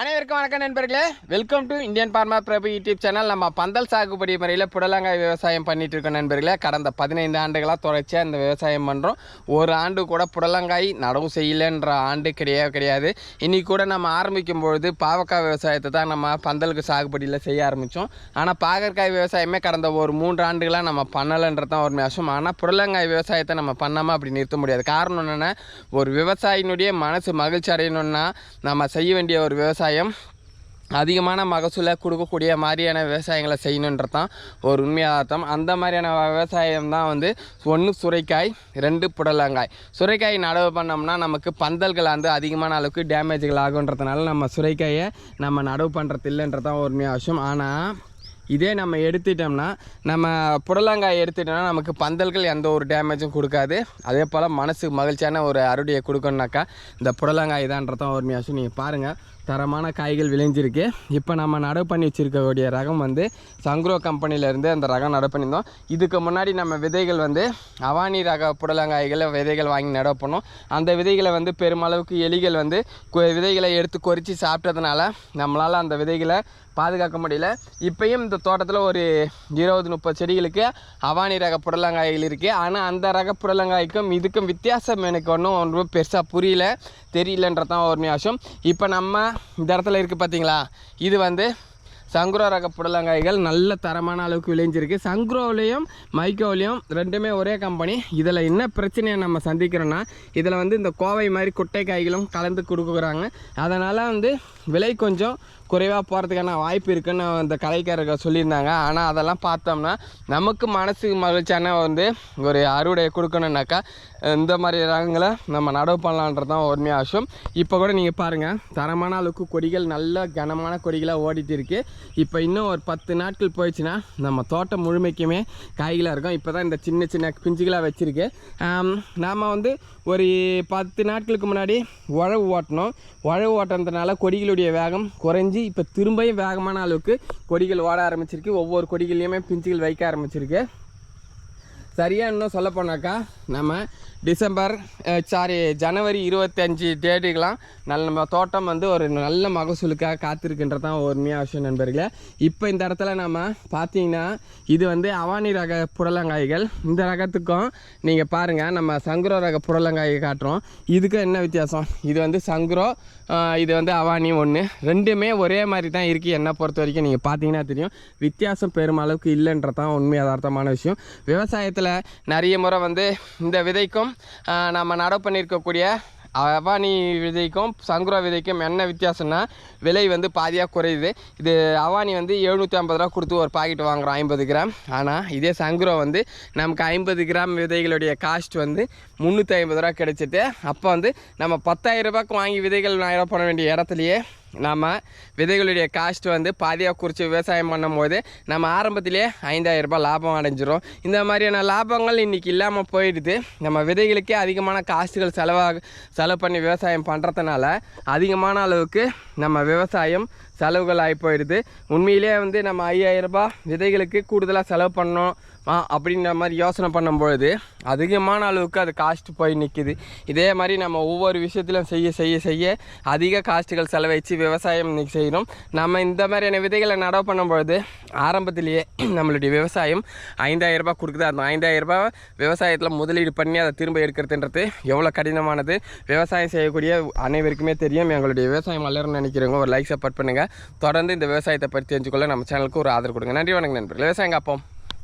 அனைவருக்கும் வணக்கம் நண்பர்களே. Welcome to Indian farmer Prabhu YouTube channel நம்ம பந்தல் சாகுபடி முறையில் புடலங்காய் விவசாயம் பண்ணிட்டு இருக்கோம் நண்பர்களே. கடந்த பதினைந்து ஆண்டுகளாக தொடர்ச்சியாக இந்த விவசாயம் பண்ணுறோம் ஒரு ஆண்டு கூட புடலங்காய் நடவு செய்யலைன்ற ஆண்டு கிடையவே கிடையாது. இன்றைக்கி கூட நம்ம ஆரம்பிக்கும் பொழுது பாவக்காய் விவசாயத்தை தான் நம்ம பந்தலுக்கு சாகுபடியில் செய்ய ஆரம்பித்தோம் ஆனால் பாகற்காய் விவசாயமே கடந்த ஒரு மூன்று ஆண்டுகளாக நம்ம பண்ணலைன்றது தான் ஒரு விஷயம் ஆனால் புடலங்காய் விவசாயத்தை நம்ம பண்ணாமல் அப்படி நிறுத்த முடியாது. காரணம் என்னென்னா ஒரு விவசாயினுடைய மனசு மகிழ்ச்சி அடையணும்னா நம்ம செய்ய வேண்டிய ஒரு விவசாயம் அதிகமான மகசூலை கொடுக்கக்கூடிய மாதிரியான விவசாயங்களை செய்யணுன்றது தான் ஒரு உண்மையார்த்தம் அந்த மாதிரியான விவசாயம் தான் வந்து ஒன்று சுரைக்காய் ரெண்டு புடலங்காய். சுரைக்காய் நடவு பண்ணோம்னா நமக்கு பந்தல்கள் வந்து அதிகமான அளவுக்கு டேமேஜ்கள் ஆகுன்றதுனால நம்ம சுரைக்காயை நம்ம நடவு பண்ணுறது இல்லைன்றது தான் ஒரு உண்மையான விஷயம். ஆனால் இதே நம்ம எடுத்துட்டோம்னா நம்ம புடலங்காய் எடுத்துட்டோம்னா நமக்கு பந்தல்கள் எந்த ஒரு டேமேஜும் கொடுக்காது. அதே போல் மனசு மகிழ்ச்சியான ஒரு அறுவடையை கொடுக்கணுனாக்கா இந்த புடலங்காய் தான்றதான் ஒரு நீங்கள் பாருங்கள் தரமான காய்கள் விளைஞ்சிருக்கு. இப்போ நம்ம நடவு பண்ணி வச்சுருக்கக்கூடிய ரகம் வந்து சங்க்ரோ கம்பெனிலேருந்து அந்த ரகம் நடவு பண்ணியிருந்தோம். இதுக்கு முன்னாடி நம்ம விதைகள் வந்து அவானி ரக புடலங்காய்களை விதைகள் வாங்கி நடவு பண்ணோம். அந்த விதைகளை வந்து பெருமளவுக்கு எலிகள் வந்து விதைகளை எடுத்து கொறித்து சாப்பிட்டதுனால நம்மளால் அந்த விதைகளை பாதுகாக்க முடியல. இப்போயும் இந்த தோட்டத்தில் ஒரு இருபது முப்பது செடிகளுக்கு அவானி ரக புடலங்காய்கள் இருக்குது ஆனால் அந்த ரக புடலங்காய்க்கும் இதுக்கும் வித்தியாசம் எனக்கு ஒன்றும் ஒன்றும் பெருசாக புரியல தெரியலன்றது தான் ஒரு விஷயம் இப்போ நம்ம இந்த இடத்துல இருக்குது பார்த்தீங்களா இது வந்து சங்குரோ ரக புடலங்காய்கள் நல்ல தரமான அளவுக்கு விளைஞ்சிருக்கு. சங்குரோவிலையும் மைக்கோவிலையும் ரெண்டுமே ஒரே கம்பெனி இதில் என்ன பிரச்சனையை நம்ம சந்திக்கிறோன்னா இதில் வந்து இந்த கோவை மாதிரி குட்டை காய்களும் கலந்து கொடுக்குறாங்க. அதனால் வந்து விலை கொஞ்சம் குறைவாக போகிறதுக்கான வாய்ப்பு இருக்குன்னு இந்த கலைக்காரர்கள் சொல்லியிருந்தாங்க. ஆனால் அதெல்லாம் பார்த்தோம்னா நமக்கு மனசுக்கு மகிழ்ச்சியான வந்து ஒரு அறுவடையை கொடுக்கணுன்னாக்கா இந்த மாதிரி ரகங்களை நம்ம நடவு பண்ணலான்றது தான் உண்மையாக விஷயம். இப்போ கூட நீங்கள் பாருங்கள் தரமான அளவுக்கு கொடிகள் நல்ல கனமான கொடிகளாக ஓடிட்டு இருக்குது இப்போ இன்னும் ஒரு பத்து நாட்கள் போயிடுச்சுன்னா நம்ம தோட்டம் முழுமைக்குமே காய்களாக இருக்கும். இப்போ தான் இந்த சின்ன சின்ன பிஞ்சுகளாக வச்சுருக்கு. நாம் வந்து ஒரு பத்து நாட்களுக்கு முன்னாடி உழவு ஓட்டணும். உழவு ஓட்டுறதுனால கொடிகளுடைய வேகம் குறைஞ்சி இப்போ திரும்பியும் வேகமான அளவுக்கு கொடிகள் ஓட ஆரம்பிச்சிருக்கு. ஒவ்வொரு கொடிகள்லையுமே பிஞ்சுகள் வைக்க ஆரம்பிச்சிருக்கு. சரியாக இன்னும் சொல்ல போனாக்கா நம்ம டிசம்பர் சாரி ஜனவரி இருபத்தஞ்சி டேட்டுக்கெலாம் நல்ல நம்ம தோட்டம் வந்து ஒரு நல்ல மகசூலுக்காக காத்திருக்கின்றது தான் ஒரு உண்மையான விஷயம் நண்பர்களே. இப்போ இந்த இடத்துல நம்ம பார்த்தீங்கன்னா இது வந்து அவானி ரக புடலங்காய்கள். இந்த ரகத்துக்கும் நீங்கள் பாருங்கள் நம்ம சங்குரோ ரக புடலங்காய் காட்டுறோம். இதுக்கும் என்ன வித்தியாசம்? இது வந்து சங்குரோ இது வந்து அவானி ஒன்று ரெண்டுமே ஒரே மாதிரி தான் இருக்குது என்னை பொறுத்த வரைக்கும் நீங்கள் பார்த்தீங்கன்னா தெரியும். வித்தியாசம் பெருமளவுக்கு இல்லைன்றது தான் உண்மை யதார்த்தமான விஷயம். விவசாயத்தில் நிறைய முறை வந்து இந்த விதைக்கும் நம்ம நடவு பண்ணியிருக்கக்கூடிய அவானி விதைக்கும் சங்குரா விதைக்கும் என்ன வித்தியாசம்னா விலை வந்து பாதியாக குறையுது இது அவானி வந்து எழுநூற்றி ஐம்பது ரூபா கொடுத்து ஒரு பாக்கெட் வாங்குறோம் ஐம்பது கிராம் ஆனால் இதே சங்குரா வந்து நமக்கு ஐம்பது கிராம் விதைகளுடைய காஸ்ட் வந்து முந்நூற்றி ஐம்பது ரூபா கிடச்சிட்டு அப்போ வந்து நம்ம பத்தாயிரம் ரூபாய்க்கு வாங்கி விதைகள் நான் பண்ண வேண்டிய இடத்துலையே நம்ம விதைகளுடைய காஸ்ட் வந்து பாதியாக குறித்து விவசாயம் பண்ணும்போது நம்ம ஆரம்பத்திலே ஐந்தாயிரம் ரூபாய் லாபம் அடைஞ்சிரும். இந்த மாதிரியான லாபங்கள் இன்றைக்கி இல்லாமல் போயிடுது. நம்ம விதைகளுக்கே அதிகமான காசுகள் செலவாக செலவு பண்ணி விவசாயம் பண்ணுறதுனால அதிகமான அளவுக்கு நம்ம விவசாயம் செலவுகள் ஆகி போயிடுது. உண்மையிலே வந்து நம்ம ஐயாயிரம் ரூபாய் விதைகளுக்கு கூடுதலாக செலவு பண்ணோம் அப்படின்ற மாதிரி யோசனை பண்ணும்பொழுது அதிகமான அளவுக்கு அது காஸ்ட் போய் நிற்கிது இதே மாதிரி நம்ம ஒவ்வொரு விஷயத்திலும் செய்ய செய்ய செய்ய அதிக காஸ்ட்டுகள் செலவழித்து விவசாயம் இன்றைக்கி செய்கிறோம் நம்ம இந்த மாதிரியான விதைகளை நடவு பண்ணும்பொழுது ஆரம்பத்திலேயே நம்மளுடைய விவசாயம் ஐந்தாயிரம் ரூபாய் கொடுக்குதா இருந்தோம். ஐந்தாயிரம் ரூபாய் விவசாயத்தில் முதலீடு பண்ணி அதை திரும்ப எடுக்கிறதுன்றது எவ்வளோ கடினமானது. விவசாயம் செய்யக்கூடிய அனைவருக்குமே தெரியும். எங்களுடைய விவசாயம் வளரணும்னு நினைக்கிறவங்க ஒரு லைக் சப்போர்ட் பண்ணுங்கள் தொடர்ந்து இந்த விவசாயத்தை பற்றி தெரிஞ்சுக்கொள்ள நம்ம சேனலுக்கு ஒரு ஆதரவு கொடுங்க. நன்றி வணக்கம் நண்பர்கள். விவசாயம் காப்போம்.